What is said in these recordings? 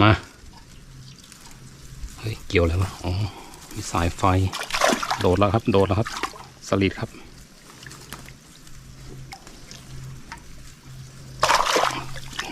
มา เฮ้ย เกี่ยวอะไรวะ อ๋อ มีสายไฟ โดดแล้วครับ โดดแล้วครับ สลิดครับ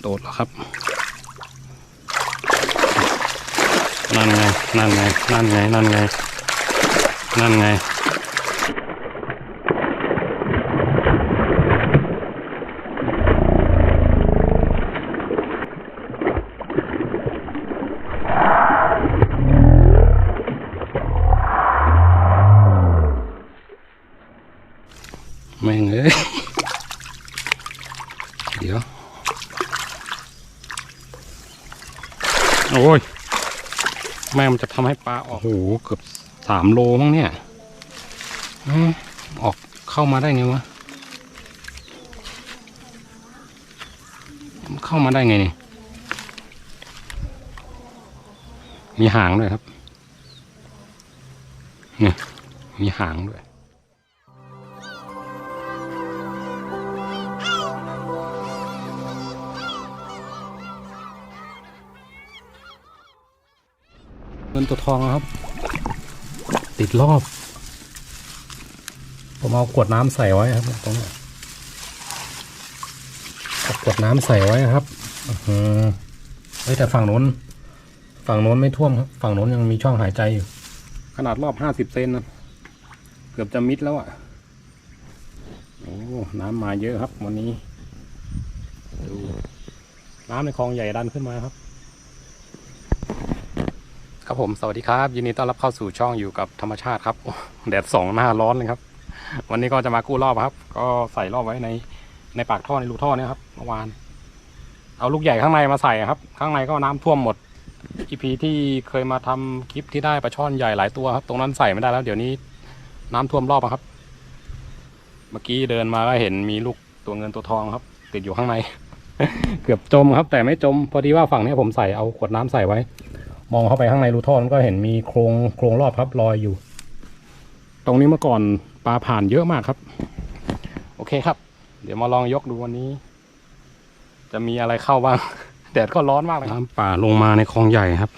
โดดแล้วครับ นั่นไง นั่นไง นั่นไง นั่นไง นั่นไง แม่งเอ้ย เดี๋ยว โอ้ย แม่งมันจะทำให้ปลาออกโอ้โหเกือบสามโลมั้งเนี่ยอืมออกเข้ามาได้ไงวะมันเข้ามาได้ไงนี่มีหางด้วยครับเนี่ยมีหางด้วย เงินตัวทองครับ ติดรอบ ผมเอาขวดน้ำใส่ไว้ครับตรงนี้ขวดน้ำใส่ไว้ครับอื้อหือเฮ้ยแต่ฝั่งโน้น ฝั่งโน้นไม่ท่วมครับ ฝั่งโน้นยังมีช่องหายใจอยู่ ขนาดรอบห้าสิบเซนนะเกือบจะมิดแล้วอะ่ะโอ้น้ำมาเยอะครับ วันนี้ดูน้ำในคลองใหญ่ดันขึ้นมาครับ ครับผมสวัสดีครับยินดีต้อนรับเข้าสู่ช่องอยู่กับธรรมชาติครับแดดสองหน้าร้อนเลยครับ วันนี้ก็จะมากู้รอบครับ ก็ใส่รอบไว้ในในปากท่อในรูท่อเนี่ยครับเมื่อวาน เอาลูกใหญ่ข้างในมาใส่ครับ ข้างในก็น้ำท่วมหมดอีพีที่เคยมาทำคลิปที่ได้ปลาช่อนใหญ่หลายตัวครับ ตรงนั้นใส่ไม่ได้แล้ว เดี๋ยวนี้น้ำท่วมรอบครับ เมื่อกี้เดินมาก็เห็นมีลูกตัวเงินตัวทองครับ ติดอยู่ข้างใน เกือบจมครับ แต่ไม่จมพอดีว่าฝั่งนี้ผมใส่เอาขวดน้ำใส่ไว้ มองเข้าไปข้างในรูท่อมันก็เห็นมีโครงโครงรอบครับลอยอยู่ ตรงนี้เมื่อก่อนปลาผ่านเยอะมากครับ โอเคครับ เดี๋ยวมาลองยกดูวันนี้ จะมีอะไรเข้าบ้าง แดดก็ร้อนมากเลยน้ำป่าลงมาในคลองใหญ่ครับ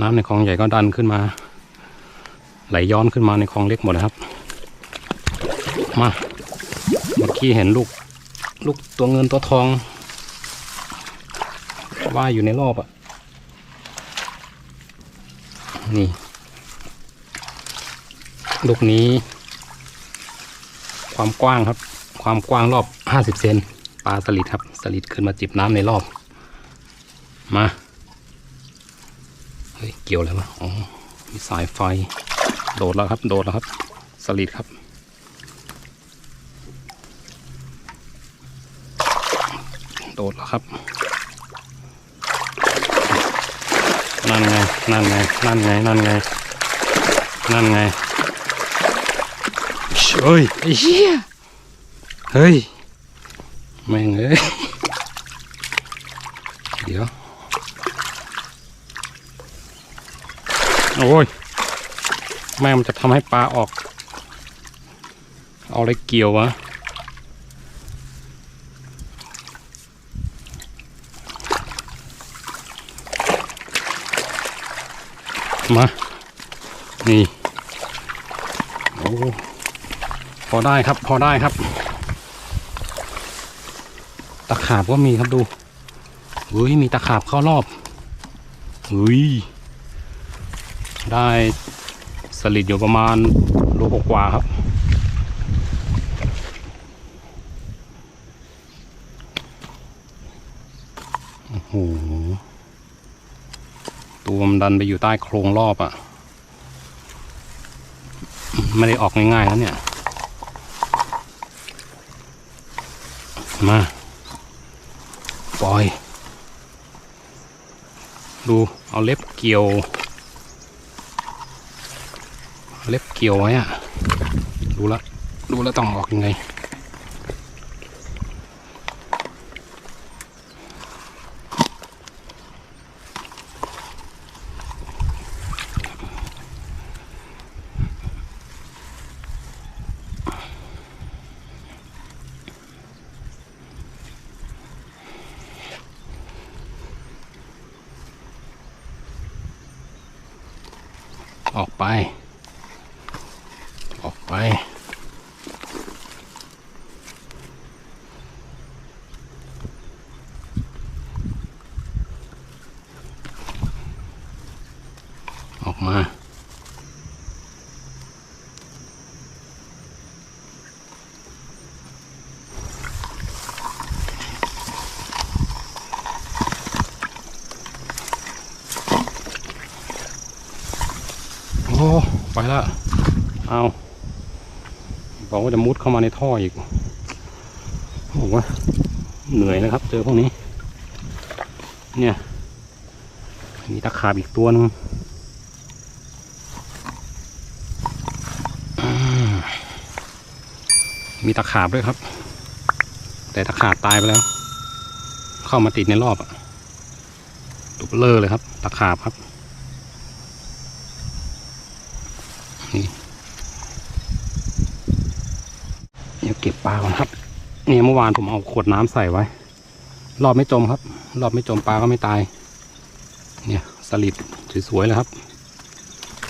น้ำในคลองใหญ่ก็ดันขึ้นมา ไหลย้อนขึ้นมาในคลองเล็กหมดเลยครับ มาเมื่อกี้เห็นลูก ลูกตัวเงินตัวทอง ว่ายอยู่ในรอบอะ นี่ ลูกนี้ ความกว้างครับ ความกว้างรอบห้าสิบเซนปลาสลิดครับ สลิดขึ้นมาจิบน้ำในรอบ มา เฮ้ย เกี่ยวอะไรวะอ๋อ มีสายไฟ โดดแล้วครับ โดดแล้วครับ สลิดครับ โดดแล้วครับ นั่นไง นั่นไง นั่นไง นั่นไง นั่นไง เฮ้ยไอ้เหี้ย เฮ้ย แม่งเอ้ย เดี๋ยว โอ้ย แม่งมันจะทำให้ปลาออก เอาอะไรเกี่ยววะ มา นี่ โอ้พอได้ครับ พอได้ครับ ตะขาบก็มีครับดูเฮ้ย มีตะขาบเข้ารอบเฮ้ย ได้สลิดอยู่ประมาณโลกว่าครับ โอ้โห ตัวมันดันไปอยู่ใต้โครงรอบอะ่ะ ไม่ได้ออกง่ายๆแล้วเนี่ย มา ปล่อย ดูเอาเล็บเกี่ยว เล็บเกี่ยวไว้อะดูละ ดูแล้วต้องออกยังไง ออกไป ออกไป ออกมา โอ้ไป แล้ว เอาบอกว่าจะมุดเข้ามาในท่ออีกโอ้โหเหนื่อยนะครับ เจอพวกนี้ เนี่ย มีตะขาบอีกตัวหนึงมมีตะขาบด้วยครับ แต่ตะขาบตายไปแล้ว เข้ามาติดในรอบอะตุกเลอเลยครับ ตะขาบครับ เดี๋ยวเก็บ ปลาก่อนครับเนี่ยเมื่อวานผมเอาขวดน้ำใส่ไว้ รอบไม่จมครับ รอบไม่จมปลาก็ไม่ตาย เนี่ยสลิดสวยๆเลยครับ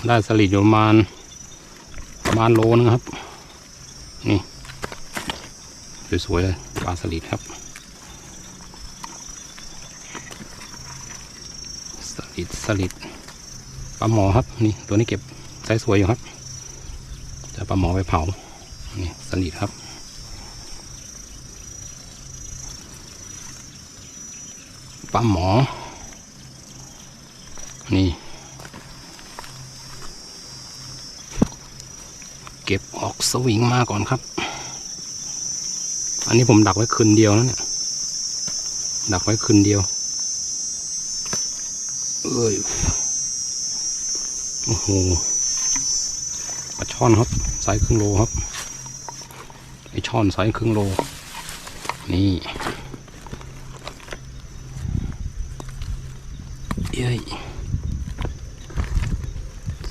ได้สลิดอยู่ประมาณประมาณโลนึงครับ นี่สวยๆเลยปลาสลิดครับสลิดสลิดปลาหมอครับนี่ตัวนี้เก็บไซส์สวยอยู่ครับจะปลาหมอไปเผานี่สลิดครับ ปลาหมอ นี่ เก็บออกสวิงมาก่อนครับ อันนี้ผมดักไว้คืนเดียวนะเนี่ย ดักไว้คืนเดียว เอ้ย โอ้โหปลาช่อนครับไซส์ครึ่งโลครับ ไอช่อนไซส์ครึ่งโล นี่ เย้ย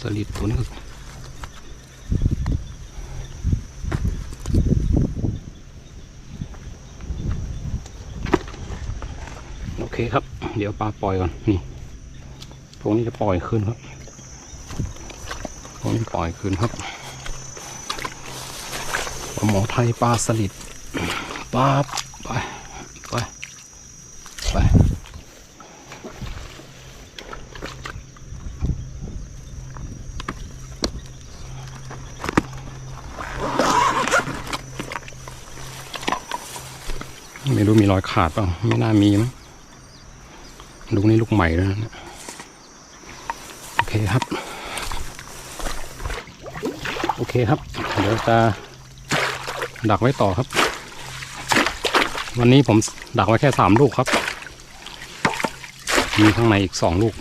สลิดตัวนี้ก็โอเคครับ เดี๋ยวปลาปล่อยก่อนนี่พวกนี้จะปล่อยคืนครับพวกนี้ปล่อยคืนครับปลาหมอไทยปลาสลิดปลาไปไปไป ไม่รู้มีรอยขาดเปล่าไม่น่ามีมั้งลูกนี้ลูกใหม่แล้วนะโอเคครับ โอเคครับ เดี๋ยวจะดักไว้ต่อครับ วันนี้ผมดักไว้แค่สามลูกครับ มีข้างในอีกสองลูก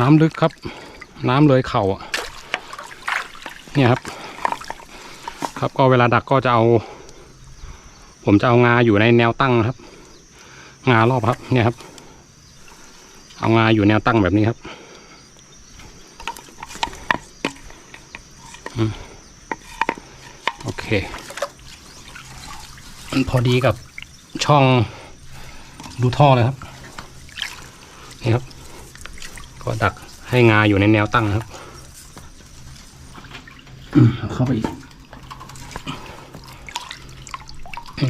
น้ำลึกครับ น้ำเลยเข่าเนี่ยครับ ครับก็เวลาดักก็จะเอา ผมจะเอางาอยู่ในแนวตั้งครับ งารอบครับ เนี่ยครับ เอางาอยู่แนวตั้งแบบนี้ครับโอเค มันพอดีกับช่องดูท่อเลยครับ นี่ครับ ก็ดักให้งาอยู่ในแนวตั้งครับเอาเข้าไปอีก นี่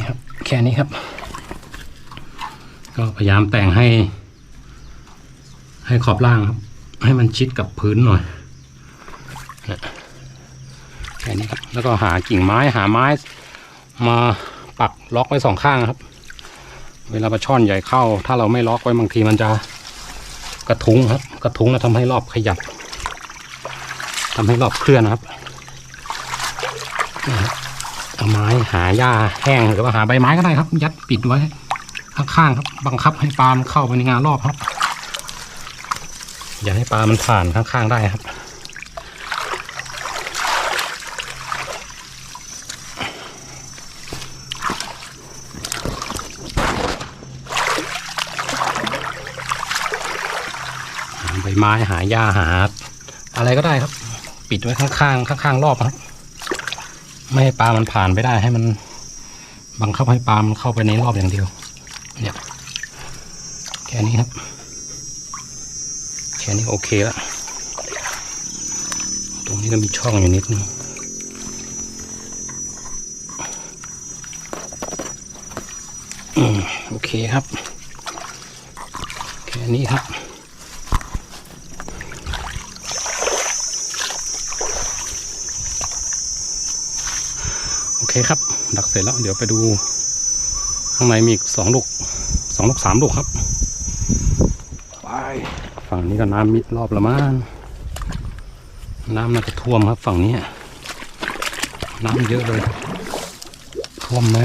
แค่นี้ครับ ก็พยายามแต่งให้ ให้ขอบล่างครับ ให้มันชิดกับพื้นหน่อยแค่นี้ครับ แล้วก็หากิ่งไม้หาไม้ มาปักล็อกไว้สองข้างครับ เวลาปลาช่อนใหญ่เข้า ถ้าเราไม่ล็อกไว้บางทีมันจะกระทุ้งครับ กระทุ้งแล้วทำให้รอบขยับทำให้รอบเคลื่อนนะครับ เอาไม้หาหญ้าแห้งหรือว่าหาใบไม้ก็ได้ครับ ยัดปิดไว้ ข้างๆครับ บังคับให้ปลามันเข้าไปในงานรอบครับ อย่าให้ปลามันผ่านข้างๆได้ครับหาใบไม้หาหญ้าหา อะไรก็ได้ครับ ปิดไว้ข้างๆข้างๆรอบครับ ไม่ให้ปลามันผ่านไปได้ให้มันบังคับให้ปลามันเข้าไปในรอบอย่างเดียวเนี่ยแค่นี้ครับ แค่นี้โอเคแล้วตรงนี้ก็มีช่องอยู่นิดนึงอืมโอเคครับ แค่นี้ครับ เคครับ ดักเสร็จแล้ว เดี๋ยวไปดู ข้างในมีอีกสองลูกสองลูกสามลูกครับไปฝั่งนี้ก็น้ำมิดรอบละมั้งน้ำน่าจะท่วมครับฝั่งนี้ น้ำเยอะเลย ท่วมไหม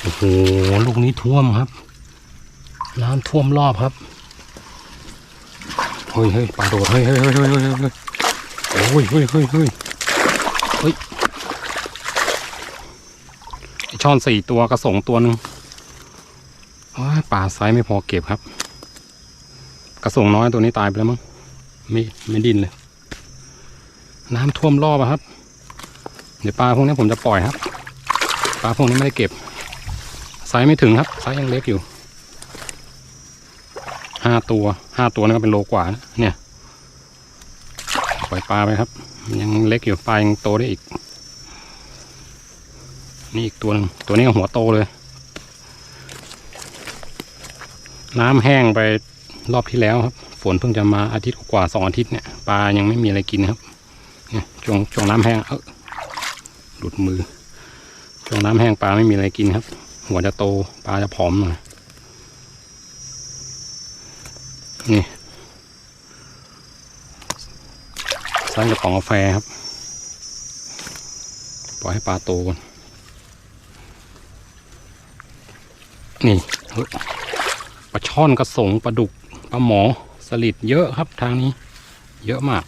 โอ้โหลูกนี้ท่วมครับ น้ำท่วมรอบครับเฮ้ยเฮ้ยปลาโดดเฮ้ยเฮ้ยเฮ้ยเฮ้ยเฮ้ยเฮ้ยโอ้ยเฮ้ยเฮ้ยเฮ้ยเฮ้ยไอ้ ช่อนสี่ตัวกระสงตัวหนึ่งปลาไซส์ไม่พอเก็บครับ กระสงน้อยตัวนี้ตายไปแล้วมั้งไม่ไม่ดินเลย น้ำท่วมรอบอะครับ เดี๋ยวปลาพวกนี้ผมจะปล่อยครับ ปลาพวกนี้ไม่ได้เก็บไซส์ไม่ถึงครับไซส์ยังเล็กอยู่ห้าตัวห้าตัวนั่ก็เป็นโลกว่านะเนี่ยปล่อยปลาไปครับ ยังเล็กอยู่ปลายังโตได้อีก นี่อีกตัวหนึงตัวนี้ก็หัวโตเลย น้ำแห้งไปรอบที่แล้วครับ ฝนเพิ่งจะมาอาทิตย์กว่าสองอาทิตย์เนี่ยปลายังไม่มีอะไรกินครับเนี่ยช่วงช่วงน้ำแห้งเออหลุดมือช่วงน้ำแห้งปลาไม่มีอะไรกินครับ หัวจะโตปลาจะผอมหน่อยนี่ใส่กระป๋องกาแฟครับ ปล่อยให้ปลาโตก่อน นี่ปลาช่อนกระสงปลาดุกปลาหมอสลิดเยอะครับทางนี้ เยอะมาก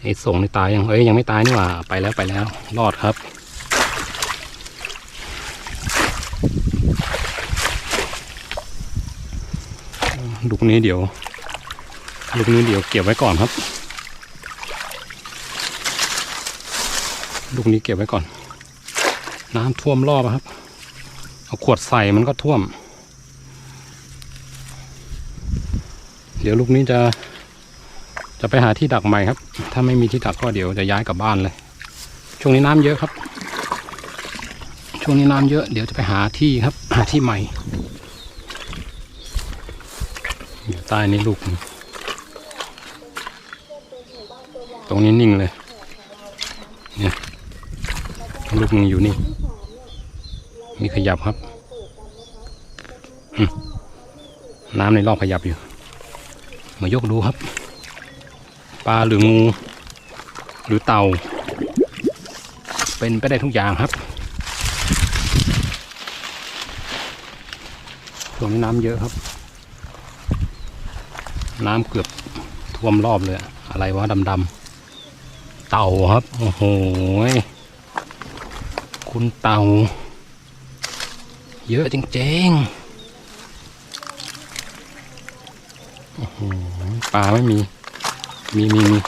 ไอ้สงนี่ตายยังเอ้ยยังไม่ตายนี่หว่าไปแล้วไปแล้วรอดครับลูกนี้เดี๋ยวลูกนี้เดี๋ยวเก็บไว้ก่อนครับลูกนี้เก็บไว้ก่อน น้ำท่วมรอบครับ เอาขวดใส่มันก็ท่วม เดี๋ยวลูกนี้จะ จะไปหาที่ดักใหม่ครับ ถ้าไม่มีที่ดักก็เดี๋ยวจะย้ายกลับบ้านเลย ช่วงนี้น้ำเยอะครับ ช่วงนี้น้ำเยอะ เดี๋ยวจะไปหาที่ครับ หาที่ใหม่อยู่ใต้นี้ลูก ตรงนี้นิ่งเลย เนี่ย ลูกนึงอยู่นี่ มีขยับครับน้ำในรอบขยับอยู่ มายกดูครับ ปลาหรืองู หรือเต่า เป็นไปได้ทุกอย่างครับช่วงนี้น้ำเยอะครับ น้ำเกือบท่วมรอบเลย อะไรวะดำๆเต่าครับ โอ้โหคุณเต่า เยอะจริงๆโอ้โหปลาไม่มี มีมีมี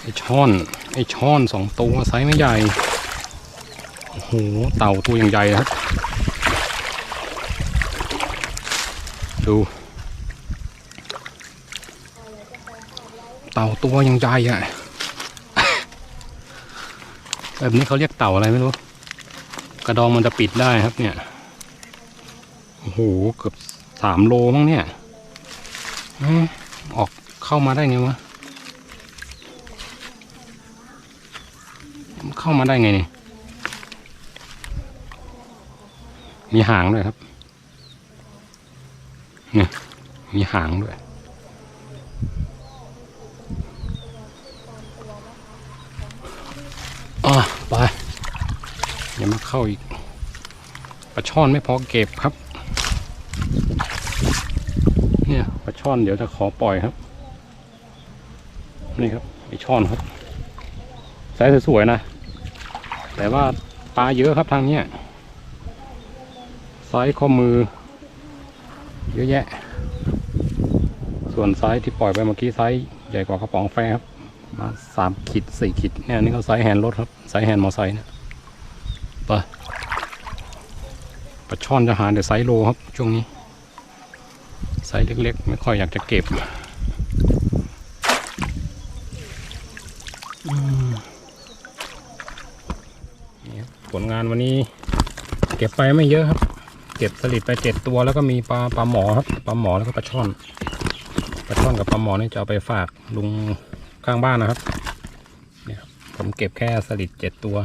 ไอช่อน ไอช่อนสองตัวไซส์ไม่ใหญ่ โอ้โห เต่าตัวอย่างใหญ่ครับ ดู เต่าตัวยังใหญ่อะแบบนี้เขาเรียกเต่าอะไรไม่รู้ กระดองมันจะปิดได้ครับเนี่ย อ้โห เกือบสามโลมั้งเนี่ยอออกเข้ามาได้ไงวะ เข้ามาได้ไงเนี่ย มีหางด้วยครับ เนี่ย มีหางด้วยอะไปอย่ามาเข้าอีกปลาช่อนไม่พอเก็บครับ เนี่ยปลาช่อนเดี๋ยวจะขอปล่อยครับ นี่ครับไอช่อนครับไซส์สวยๆนะ แต่ว่าปลาเยอะครับทางเนี้ยไซส์ข้อมือ เยอะแยะ ส่วนไซส์ที่ปล่อยไปเมื่อกี้ไซส์ใหญ่กว่ากระป๋องแฟครับ มาสามขีดสี่ขีดเนี่ยนี่เขาไซส์แฮนด์รถครับไซส์แฮนด์มอไซค์เนี่ยไปปลาช่อนจะหาแต่ไซส์โลครับช่วงนี้ ไซส์เล็กๆ ไม่ค่อยอยากจะเก็บผลงานวันนี้ เก็บไปไม่เยอะครับ เก็บสลิดไปเจ็ดตัวแล้วก็มีปลาปลาหมอครับปลาหมอแล้วก็ปลาช่อนปลาช่อนกับปลาหมอนี่จะเอาไปฝากลุงข้างบ้านนะครับเนี่ยครับผมเก็บแค่สลิดเจ็ดตัว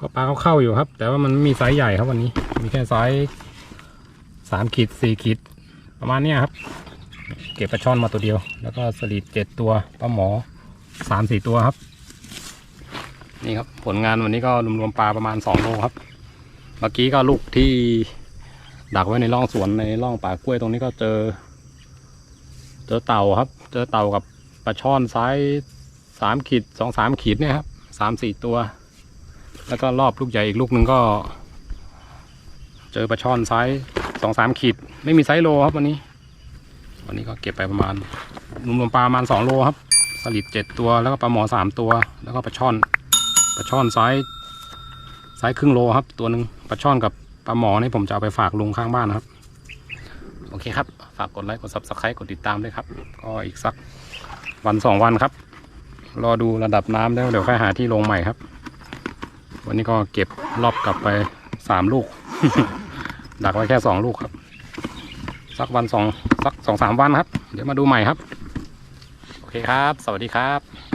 ก็ปลาเขาเข้าอยู่ครับ แต่ว่ามันไม่มีไซส์ใหญ่ครับวันนี้ มีแค่ไซส์สามขีดสี่ขีด ประมาณนี้ครับ เก็บปลาช่อนมาตัวเดียว แล้วก็สลิดเจ็ดตัวปลาหมอสามสี่ตัวครับ นี่ครับผลงานวันนี้ก็รวมๆปลาประมาณสองโลครับ เมื่อกี้ก็ลูกที่ดักไว้ในร่องสวนในร่องป่ากล้วยตรงนี้ก็เจอ เจอเต่าครับ เจอเต่ากับปลาช่อนไซส์สามขีดสองสามขีดเนี่ยครับสามสี่ตัว แล้วก็รอบลูกใหญ่อีกลูกหนึ่งก็ เจอปลาช่อนไซส์ สองสามขีด ไม่มีไซส์โลครับวันนี้ วันนี้ก็เก็บไปประมาณรวมๆปลาประมาณสองโลครับ สลิดเจ็ดตัวแล้วก็ปลาหมอสามตัว แล้วก็ปลาช่อนปลาช่อนไซส์ไซส์ครึ่งโลครับ ตัวหนึ่งปลาช่อนกับปลาหมอนี่ผมจะเอาไปฝากลุงข้างบ้านนะครับ โอเคครับ ฝากกดไลค์กด subscribe กดติดตามด้วยครับ ก็อีกสักวันสองวันครับ รอดูระดับน้ำแล้วเดี๋ยวค่อยหาที่ลงใหม่ครับ วันนี้ก็เก็บรอบกลับไปสามลูก ดักไว้แค่สองลูกครับ สักวันสองสักสองสามวันครับ เดี๋ยวมาดูใหม่ครับ โอเคครับ สวัสดีครับ